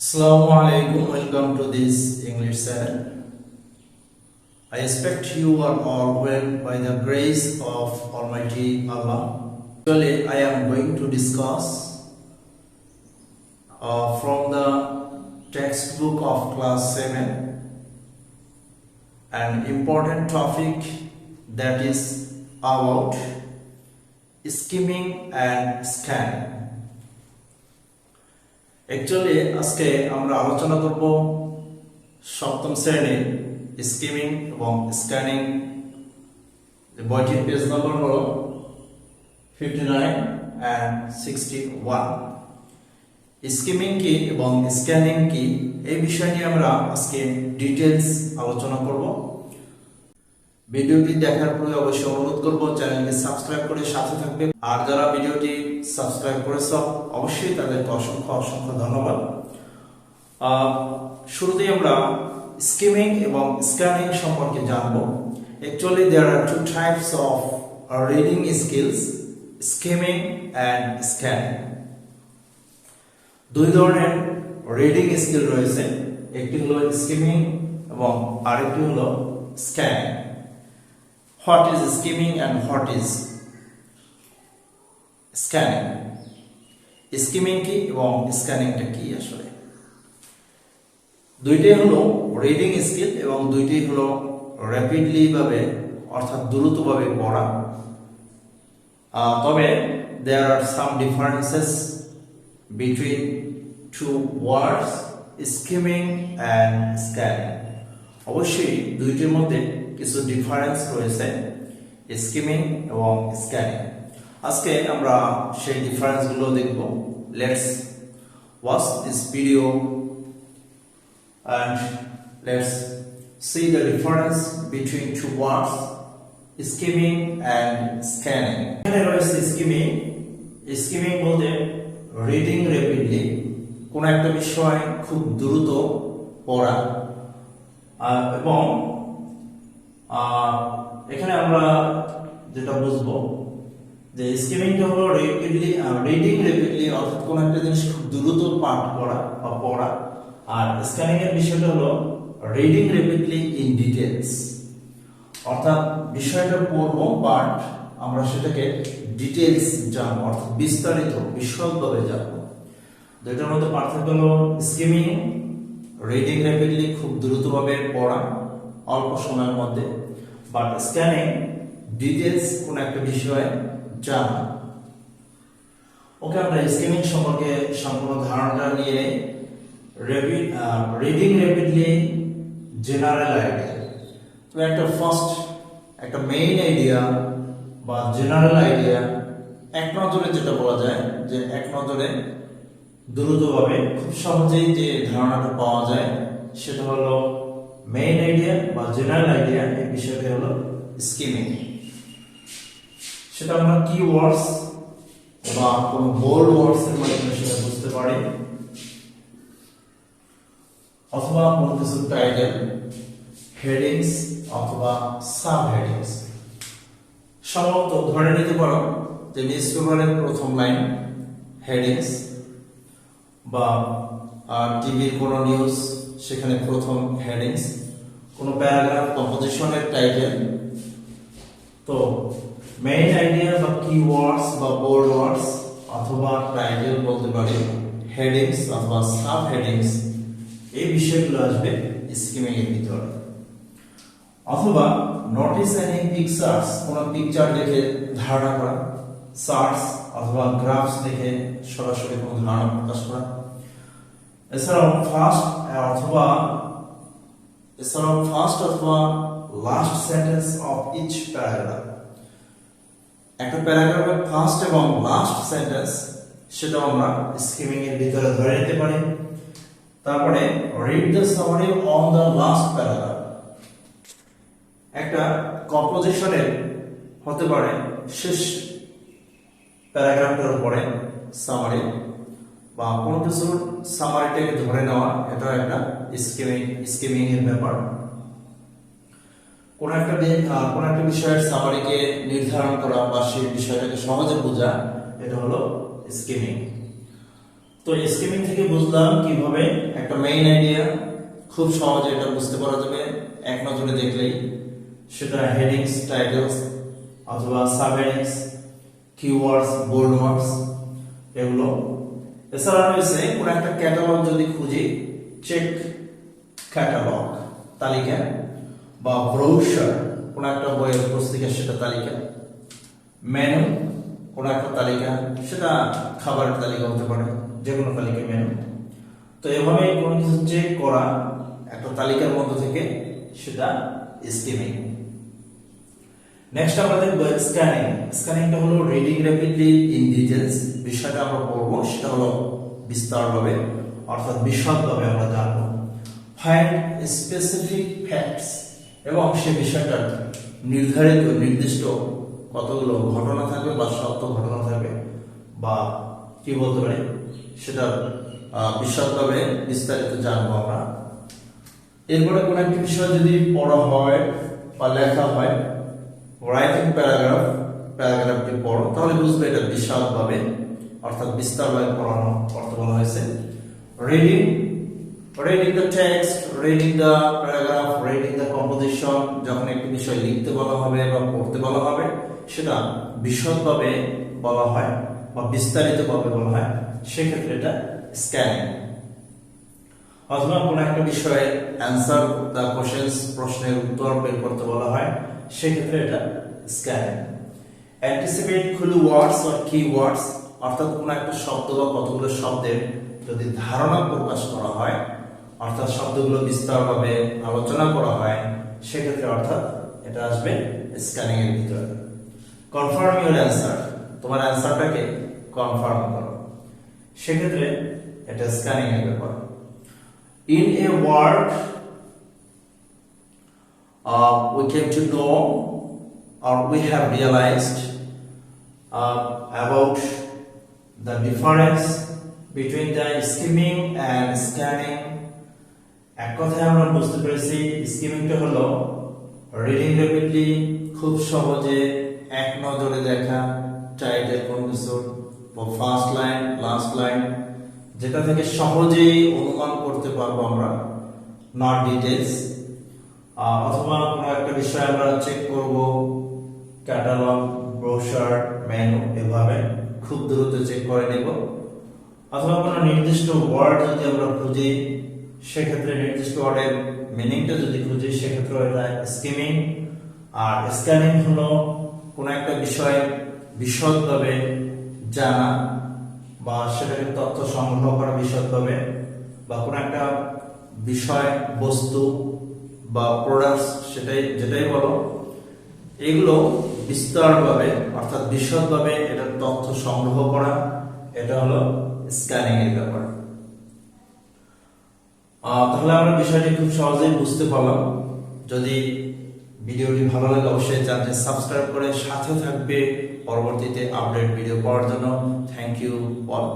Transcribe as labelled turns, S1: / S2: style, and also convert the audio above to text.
S1: Assalamu alaikum, welcome to this English channel. I expect you are all well by the grace of Almighty Allah. Today I am going to discuss uh, from the textbook of class 7 an important topic that is about skimming and scanning. Actually আজকে আমরা আলোচনা করব সপ্তম শ্রেণির skimming এবং scanning বইটির page নম্বর হল fifty nine and sixty one skimming কি এবং স্ক্যানিং কি, এই বিষয় নিয়ে আমরা আজকে ডিটেলস আলোচনা করব। ভিডিওটি দেখার পরে অবশ্যই অনুরোধ করব চ্যানেলকে সাবস্ক্রাইব করে সাথে থাকবে আর যারা ভিডিওটি সাবস্ক্রাইব করেছ, অবশ্যই তাদেরকে অসংখ্য অসংখ্য ধন্যবাদ। শুরুতেই আমরা স্কিমিং এবং স্ক্যানিং সম্পর্কে জানব। Actually there are two types of reading skills skimming and scanning দুই ধরনের রিডিং স্কিল রয়েছে। একটি হলো স্কিমিং এবং আরেকটি হলো scanning what is skimming and what is scanning skimming কি এবং স্ক্যানিংটা কি আসলে? দুইটাই হলো রিডিং স্কিল এবং দুইটাই হলো র্যাপিডলি ভাবে, অর্থাৎ দ্রুতভাবে পড়া। তবে there are some differences between two words skimming and scanning অবশ্যই দুইটির মধ্যে কিছু ডিফারেন্স রয়েছে স্কিমিং এবং স্ক্যানিং আজকে আমরা সেই ডিফারেন্সগুলো দেখব। Let's watch this video and let's see the difference between two words skimming and scanning. এখানে রয়েছে skimming skimming বলতে রিডিং র্যাপিডলি কোন একটা বিষয় খুব দ্রুত পড়া এবং এখানে আমরা যেটা বুঝব যে স্কিমিংটা হলো রেপিডলি রিডিং রেপিডলি অর্থাৎ কোনো একটা জিনিস খুব দ্রুত পাঠ করা বা পড়া। আর স্ক্যানিং এর বিষয়টা হলো রিডিং রেপিডলি ইন ডিটেলস অর্থাৎ বিষয়টা পড়ব বাট আমরা সেটাকে ডিটেলস জানব, অর্থাৎ বিস্তারিত, বিশদভাবে জানব। দুইটার মধ্যে পার্থক্য হলো স্কিমিং রিডিং র্যাপিডলি খুব দ্রুতভাবে পড়া, অল্প সময়ের মধ্যে। বাট স্ক্যানিং ডিটেলস কোন একটা বিষয়ে জানা ওকে আমরা স্কিমিং সম্পর্কে সম্পূর্ণ ধারণাটা নিয়ে রিডিং র্যাপিডলি জেনারেল আইডিয়া তো একটা ফার্স্ট একটা মেইন আইডিয়া বা জেনারেল আইডিয়া এক নজরে যেটা বলা যায় যে এক নজরে দ্রুতভাবে খুব সহজেই যে ধারণাটা পাওয়া যায়, সেটা হলো মেইন আইডিয়া বা জেনারেল আইডিয়া এই বিষয়টি হলো স্কিমিং সেটা আমরা কি ওয়ার্ডস বা কোন বোল্ড ওয়ার্ডস এর মাধ্যমে সেটা বুঝতে পারি। অথবা কোনো কিছু টাইটেল হেডিংস অথবা সাব হেডিংস সম্ভবত ধরে নিতে পারো যে নিউজ পেপারের প্রথম লাইন হেডিংস বা টিভির কোনো নিউজ সেখানে প্রথম হেডিংস কোনো প্যারাগ্রাফ কম্পোজিশনের টাইটেল তো মেইন আইডিয়া বা কিওয়ার্ডস বা বোর্ড ওয়ার্ডস অথবা টাইটেল বলতে পারি হেডিংস অথবা সাব হেডিংস এই বিষয়গুলো আসবে স্কিমিং এর ভিতরে। অথবা নোটিস এনি পিকচার্স কোন পিকচার দেখে ধারণা করা চার্টস অথবা গ্রাফস দেখে সরাসরি কোনো ধারণা প্রকাশ করা এছাড়াও ফার্স্ট অথবা এছাড়াও ফার্স্ট অথবা last sentence of each paragraph একটা প্যারাগ্রাফের ফার্স্ট এবং লাস্ট সেন্টেন্স সেটাও আমরা স্কিমিং এর ভিতরে ধরে নিতে পারি। তারপরে read the summary on the last paragraph একটা কম্পোজিশনের হতে পারে শেষ প্যারাগ্রাফটার উপরে সামারি বা কোনো কিছুর সামারিটাকে ধরে নেওয়া, এটা একটা স্কিমিং স্কিমিং এর ব্যাপার। কোন একটা কোন একটা বিষয়ের সামারিকে নির্ধারণ করা বা সেই বিষয়টাকে সহজে বোঝা, এটা হলো স্কিমিং তো স্কিমিং থেকে বুঝলাম কীভাবে একটা মেইন আইডিয়া খুব সহজে এটা বুঝতে পারা যাবে, এক নজরে দেখলেই। সেটা হেডিংস টাইটেলস অথবা sub headings keywords bold words এগুলো এছাড়া রয়েছে কোন একটা ক্যাটালগ যদি খুঁজি চেক ক্যাটালগ তালিকা বা ব্রৌচার কোন একটা বইয়ের পুস্তিকা সেটা তালিকা মেনু কোন একটা তালিকা, সেটা খাবারের তালিকা হতে পারে যে কোনো তালিকা মেনু তো এভাবে কোনো কিছু চেক করা একটা তালিকার মধ্য থেকে সেটা স্কিমিং নেক্সট আমরা দেখব স্ক্যানিং স্ক্যানিংটা হলো রিডিং র্যাপিডলি ইন বিষয়টা আমরা পড়ব, সেটা হলো বিস্তারভাবে, অর্থাৎ বিশদভাবে আমরা জানব। ফাইন্ড স্পেসিফিক ফ্যাক্টস এবং সে বিষয়টার নির্ধারিত, নির্দিষ্ট কতগুলো ঘটনা থাকবে বা সত্য ঘটনা থাকবে বা কি বলতে পারি, সেটা বিশদভাবে বিস্তারিত জানব আমরা। এরপরে কোন একটি বিষয় যদি পড়া হয় বা লেখা হয় রাইটিং প্যারাগ্রাফ প্যারাগ্রাফটি পড়ো, তাহলে বুঝবে এটা বিশালভাবে অর্থাৎ বিস্তারভাবে পড়ানো অর্থ বলা হয়েছে। Reading reading the text reading the paragraph reading the composition যখন একটি বিষয় লিখতে বলা হবে বা পড়তে বলা হবে, সেটা বিশদভাবে বলা হয় বা বিস্তারিতভাবে বলা হয়, সেক্ষেত্রে এটা স্ক্যানিং অথবা কোনো একটা বিষয়ে অ্যান্সার দ্য কোশ্চেন্স প্রশ্নের উত্তর বের করতে বলা হয় সেক্ষেত্রে এটা scanning anticipate clue words or key words অর্থাৎ কোন একটা শব্দ বা কতগুলো শব্দের যদি ধারণা প্রকাশ করা হয়, অর্থাৎ শব্দগুলো বিস্তারভাবে আলোচনা করা হয়, সেক্ষেত্রে অর্থাৎ এটা আসবে স্ক্যানিং এর ভিতরে। কনফার্ম ইউর অ্যান্সার তোমার অ্যান্সারটাকে কনফার্ম করো। সেক্ষেত্রে এটা স্ক্যানিং এর ব্যাপার। In a word uh, we came to know or we have realized uh, about the difference between the skimming and scanning. এক কথায় আমরা বুঝতে পেরেছি স্কিমিংটা হলো রিডিং র্যাপিডলি খুব সহজে এক নজরে দেখা টাইটেল কোন কিছু ফার্স্ট লাইন লাস্ট লাইন যেটা থেকে সহজেই অনুমান করতে পারব আমরা। নট ডিটেলস অথবা কোনো একটা বিষয় আমরা চেক করব ক্যাটালগ ব্রোশার মেনু এভাবে খুব দ্রুত চেক করে নেব। অথবা কোনো নির্দিষ্ট ওয়ার্ড যদি আমরা খুঁজি, সেক্ষেত্রে নির্দিষ্ট ওয়ার্ডের মিনিংটা যদি খুঁজি, সেক্ষেত্রে এটা স্কিমিং আর স্ক্যানিং হলো কোনো একটা বিষয় বিশদভাবে জানা বা সেটাকে তথ্য সংগ্রহ করা বিশদভাবে বা কোনো একটা বিষয়, বস্তু বা প্রোডাক্টস সেটাই, যেটাই বলো, এগুলো বিস্তারভাবে, অর্থাৎ বিশদভাবে এটার তথ্য সংগ্রহ করা, এটা হলো স্ক্যানিং এর ব্যাপার তাহলে আমরা বিষয়টি খুব সহজেই বুঝতে পারলাম। যদি ভিডিওটি ভালো লাগে, অবশ্যই চ্যানেলটি সাবস্ক্রাইব করে সাথে থাকবে। পরবর্তীতে আপডেট ভিডিও পাওয়ার জন্য থ্যাংক ইউ অল